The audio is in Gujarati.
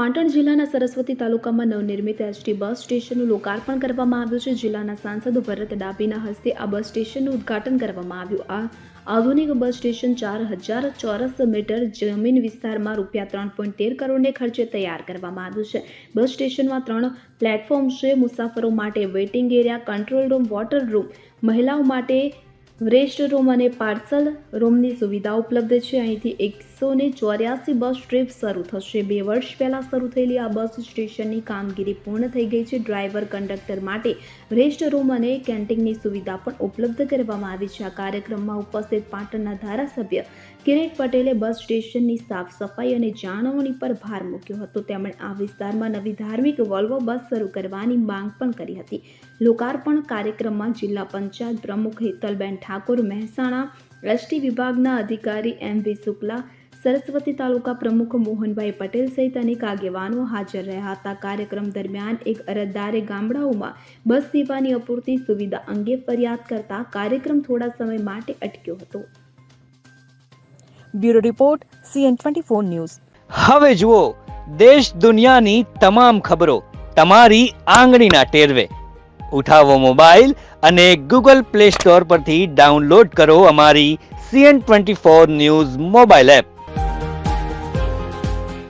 પાટણ જિલ્લાના સરસ્વતી તાલુકામાં નવનિર્મિત એસટી બસ સ્ટેશનનું લોકાર્પણ કરવામાં આવ્યું છે. જિલ્લાના સાંસદ ભરત ડાભીના હસ્તે આ બસ સ્ટેશનનું ઉદ્ઘાટન કરવામાં આવ્યું. આ આધુનિક બસ સ્ટેશન ચાર હજાર ચોરસ મીટર જમીન વિસ્તારમાં રૂપિયા ત્રણ પોઈન્ટ તેર કરોડને ખર્ચે તૈયાર કરવામાં આવ્યું છે. બસ સ્ટેશનમાં ત્રણ પ્લેટફોર્મ છે. મુસાફરો માટે waiting area, control room, water room. મહિલાઓ માટે રેસ્ટ રૂમ અને પાર્સલ રૂમની સુવિધા ઉપલબ્ધ છે. અહીંથી એકસો ને ચોર્યાસી બસ ટ્રીપ શરૂ થશે. બે વર્ષ પહેલાં શરૂ થયેલી આ બસ સ્ટેશનની કામગીરી પૂર્ણ થઈ ગઈ છે. ડ્રાઈવર, કંડક્ટર માટે રેસ્ટ રૂમ અને કેન્ટીનની સુવિધા પણ ઉપલબ્ધ કરવામાં આવી છે. આ કાર્યક્રમમાં ઉપસ્થિત પાટણના ધારાસભ્ય કિરીટ પટેલે બસ સ્ટેશનની સાફ સફાઈ અને જાળવણી પર ભાર મૂક્યો હતો. તેમણે આ વિસ્તારમાં નવી ધાર્મિક વોલ્વો બસ શરૂ કરવાની માંગ પણ કરી હતી. લોકાર્પણ કાર્યક્રમમાં જિલ્લા પંચાયત પ્રમુખ હેતલબેન ઠાકોર, મહેસાણા એસટી વિભાગના અધિકારી એમ વી શુક્લા સરસ્વતી તાલુકા પ્રમુખ મોહનભાઈ પટેલ સહિત અનેક આગેવાનો હાજર રહ્યા હતા. કાર્યક્રમ દરમિયાન એક અરજદારે ગામડાઓમાં બસ સેવાની અપૂરતી સુવિધા અંગે ફરિયાદ કરતા કાર્યક્રમ થોડા સમય માટે અટક્યો હતો. Bureau report CN twenty four news. હવે જુઓ દેશ દુનિયાની તમામ ખબરો તમારી આંગળીના ટેરવે. ઉઠાવો મોબાઈલ અને ગૂગલ પ્લે સ્ટોર પરથી ડાઉનલોડ કરો અમારી CN twenty four news mobile app.